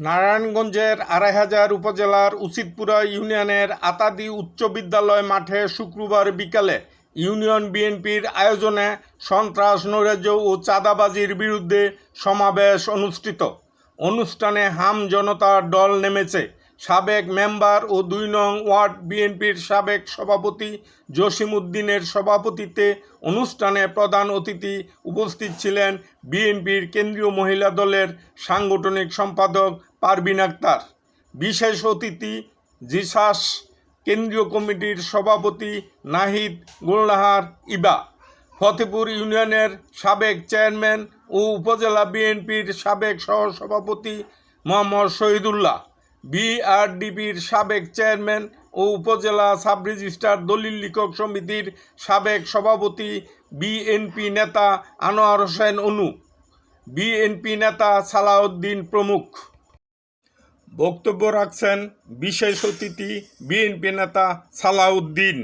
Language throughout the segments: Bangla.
নারায়ণগঞ্জের আড়াই হাজার উপজেলার উচিতপুরা ইউনিয়নের আতাদি উচ্চ বিদ্যালয় মাঠে শুক্রবার বিকালে ইউনিয়ন বিএনপির আয়োজনে সন্ত্রাস, নৈরাজ্য ও চাঁদাবাজির বিরুদ্ধে সমাবেশ অনুষ্ঠিত। অনুষ্ঠানে হাম জনতার দল নেমেছে। সাবেক মেম্বার ও দুই নং ওয়ার্ড বিএনপির সাবেক সভাপতি জসিম উদ্দিনের সভাপতিত্বে অনুষ্ঠানে প্রধান অতিথি উপস্থিত ছিলেন বিএনপির কেন্দ্রীয় মহিলা দলের সাংগঠনিক সম্পাদক পারবিন আক্তার। বিশেষ অতিথি জিসাস কেন্দ্রীয় কমিটির সভাপতি নাহিদ গোলনাহার ইবা। ফতেপুর ইউনিয়নের সাবেক চেয়ারম্যান ও উপজেলা বিএনপির সাবেক সহসভাপতি মোহাম্মদ শহীদুল্লাহ। বিআরডিপির সাবেক চেয়ারম্যান ও উপজেলা সাব রেজিস্ট্রার দলিল লিখক সমিতির সাবেক সভাপতি বিএনপি নেতা আনোয়ার হোসেন অনু, বিএনপি নেতা সালাউদ্দিন প্রমুখ। বক্তব্য রাখছেন বিশেষ অতিথি বিএনপি নেতা সালাউদ্দিন।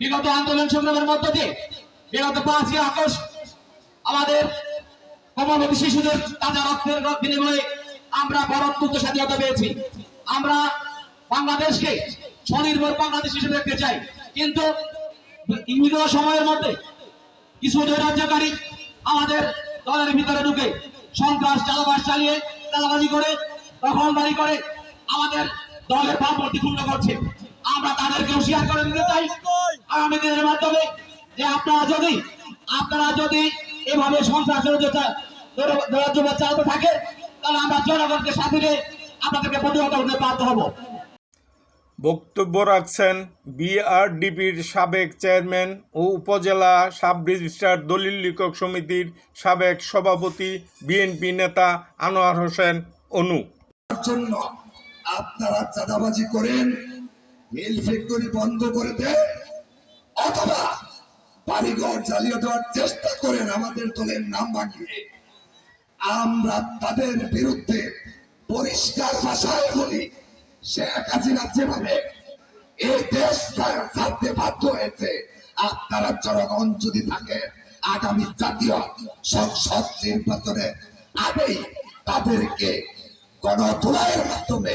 বিগত আন্দোলন সংগ্রামের মধ্য দিয়ে বিগত পাঁচই আগস্ট আমাদের শিশুদের তাজা রক্তের বিনিময়ে আমরা বরত্ব স্বাধীনতা পেয়েছি। আমরা বাংলাদেশকে স্বনির্ভর বাংলাদেশ হিসেবে দেখতে চাই। কিন্তু ইঙ্গিত সময়ের মধ্যে কিছু নৈরাজ্যকারী আমাদের দলের ভিতরে ঢুকে সন্ত্রাস চালাবাস চালিয়ে চালাবাজি করে, দখলদারি করে আমাদের দলের ভাবমূর্তি ক্ষুণ্ণ করছে। আমরা তাদেরকে হুঁশিয়ার করে দিতে চাই। আগামী দিনের মাধ্যমে যে আপনারা যদি আপনারা যদি এভাবে সন্ত্রাস চালাতে থাকে তাহলে আমরা জনগণকে সাথে আপনাদেরকে প্রতিহত করতে বাধ্য হব। বক্তব্য রাখছেন বিআরডিপির সাবেক চেয়ারম্যান ও উপজেলা সাব রেজিস্ট্রার দলিল লিখক সমিতির সাবেক সভাপতি বিএনপি নেতা আনোয়ার হোসেন অনু। জন্য আপনারা চাঁদাবাজি করেন মিল ফ্যাক্টরি বন্ধ করে দেন অথবা বাড়িঘর জ্বালিয়ে দেওয়ার চেষ্টা করেন আমাদের দলের নাম ভাঙিয়ে। আমরা তাদের বিরুদ্ধে পরিষ্কার ভাষায় বলি, শেখ হাসিনা যেভাবে এই দেশ ছাড়- ছাড়তে বাধ্য হয়েছে আপনারা জনগণ যদি থাকে, আগামী জাতীয় সংসদ নির্বাচনে আগেই তাদেরকে গণধোলাইয়ের মাধ্যমে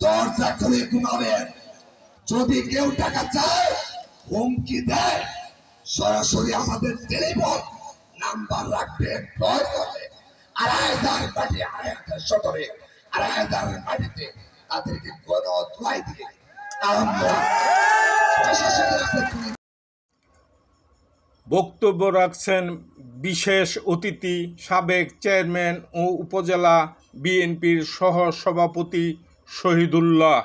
দরজা খুলে ঘুমাবেন। যদি কেউ টাকা চায়, হুমকি দেয় সরাসরি আমাদের টেলিফোন নাম্বার প্রয়োজনে আড়াই হাজার আড়াই হাজার সতরে আড়াই হাজার তাদেরকে গণধোলাই দিয়ে বক্তব্য রাখছেন বিশেষ অতিথি সাবেক চেয়ারম্যান ও উপজেলা বিএনপির সহ সভাপতি শহীদুল্লাহ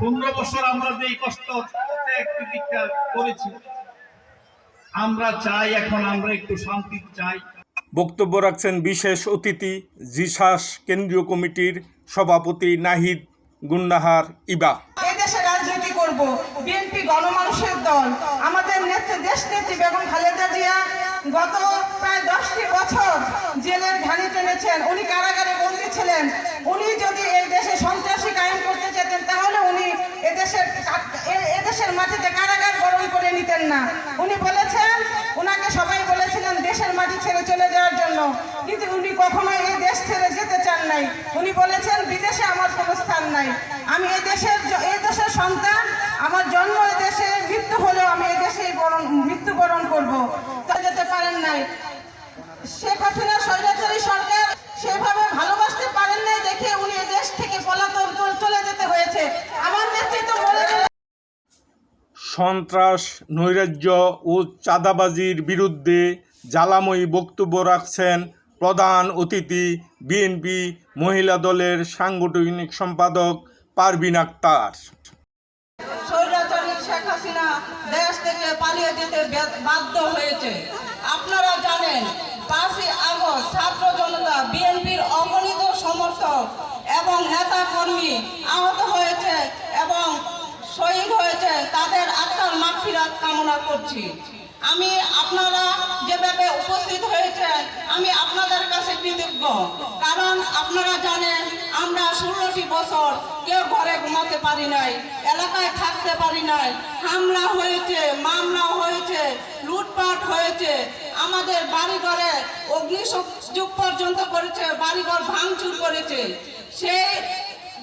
পনেরো বছর আমরা যে কষ্ট করেছি। আমরা চাই এখন আমরা একটু শান্তি চাই। বক্তব্য রাখছেন বিশেষ অতিথি জিসাস কেন্দ্রীয় কমিটির সভাপতি নাহিদ গুন্ডাহার ইবা। এই দেশে রাজনীতি করব বিএনপি গণমানুষের দল। আমাদের নেত্রী দেশ নেত্রী বেগম খালেদা জিয়া গত প্রায় দশটি বছর জেলের ঘানি টেনেছেন। উনি কারাগারে বন্দী ছিলেন। উনি যদি এই দেশে সন্ত্রাসী কায়েম করতে চেতেন তাহলে উনি এদেশের এ- এদেশের মাটিতে কারাগার গরম করে নিতেন না। উনি বলেছেন ওনাকে সবাই বলেছিলেন দেশের মাটি ছেড়ে চলে যাওয়ার জন্য কিন্তু উনি কখনো এই দেশ ছেড়ে যেতে চান নাই। উনি বলেছেন, বিদেশে আমার কোনো স্থান নাই। আমি এই দেশের এই দেশের সন্তান। আমার জন্ম এই দেশে, মৃত্যু হলেও আমি এই দেশেই বরণ, মৃত্যুবরণ করব। তা যেতে পারেন নাই। শেখ হাসিনা স্বৈরাচারী সরকার সেভাবে ভালোবাসতে পারেন নাই দেখে উনি এ দেশ থেকে পলাতন চলে যেতে হয়েছে। আমার নেতৃত্ব বলে সন্ত্রাস, নৈরাজ্য ও চাঁদাবাজির বিরুদ্ধে জ্বালাময়ী বক্তব্য রাখছেন প্রধান অতিথি বিএনপি মহিলা দলের সাংগঠনিক সম্পাদক পারবিন আক্তার। দেশ থেকে পালিয়ে যেতে বাধ্য হয়েছে। আপনারা জানেন, পাঁচই আগস্ট ছাত্র জনতা বিএনপির অগণিত সমর্থক এবং নেতা কর্মী আহত হয়েছে এবং শহীদ হয়েছে তাদের আত্মার মাগফিরাত কামনা করছি। আমি আপনারা যেভাবে উপস্থিত হয়েছে আমি আপনাদের কাছে কৃতজ্ঞ। কারণ আপনারা জানেন, আমরা ষোলোটি বছর কেউ ঘরে ঘুমাতে পারি নাই, এলাকায় থাকতে পারি নাই। হামলা হয়েছে, মামলা হয়েছে, লুটপাট হয়েছে। আমাদের বাড়িঘরে অগ্নিসংযোগ পর্যন্ত করেছে, বাড়িঘর ভাঙচুর করেছে।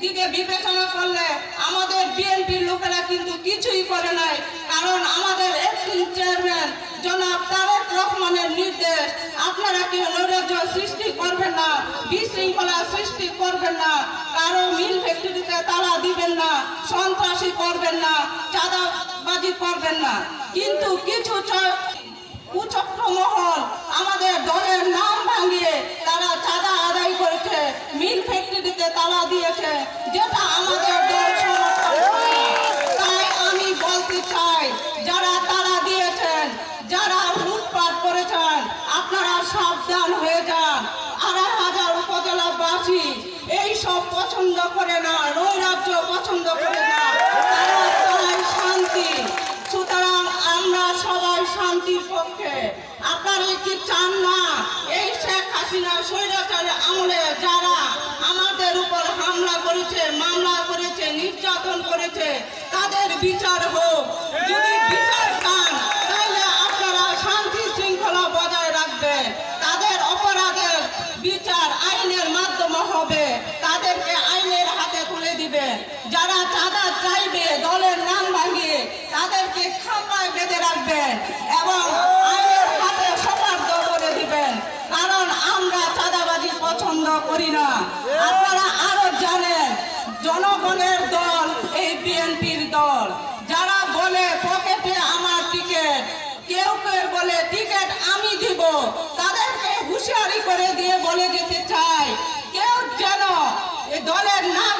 দিকে বিবেচনা করলে আমাদের বিএনপির লোকেরা কিন্তু কিছুই করে নাই। কারণ আমাদের একটি চেয়ারম্যান, জনাব তারেক রহমানের নির্দেশ, আপনারা কি নৈরাজ্য সৃষ্টি করবেন না? বিশৃঙ্খলা সৃষ্টি করবেন না। কারও মিল ফ্যাক্টরিতে তালা দিবেন না, সন্ত্রাসী করবেন না, চাঁদাবাজি করবেন না। কিন্তু কিছু কুচক্র মহল আমাদের দলের নাম ভাঙিয়ে তারা চাঁদা আদায় করেছে। মিল ফ্যাক্টরিতে তালা দিয়েছে, যেটা আমাদের দল সমর্থন তাই আমি বলতে চাই, যারা তালা দিয়েছেন, যারা লুটপাট করেছেন, আপনারা সাবধান হয়ে যান। আড়াই হাজার উপজেলাবাসী এই সব পছন্দ করে না, নৈরাজ্য পছন্দ করে না। তারা শান্তি। সুতরাং আমরা সবাই শান্তির পক্ষে। আপনারা কি চান না এই শেখ হাসিনা স্বৈরাচারের আমলে যারা আমাদের উপর হামলা করেছে মামলা করেছে, নির্যাতন করেছে, তাদের বিচার হোক। যদি বিচার চান, তাহলে আপনারা শান্তি শৃঙ্খলা বজায় রাখবেন। তাদের অপরাধের বিচার আইনের মাধ্যমে হবে। তাদেরকে আইনের হাতে তুলে দিবে যারা চাঁদা চাইবে, দলের নাম ভাঙিয়ে তাদেরকে খাম্বায় বেঁধে রাখবেন এবং আইনের হাতে সপার্দ করে দিবেন কারণ আমরা চাঁদাবাজি পছন্দ করি না আপনারা আরও জানেন জনগণের দল, এই বিএনপির দল। যারা বলে, পকেটে আমার টিকিট। কেউ কেউ বলে, টিকিট আমি দিব। তাদেরকে হুঁশিয়ারি করে দিয়ে বলে যেতে চাই কেউ যেন দলের নাম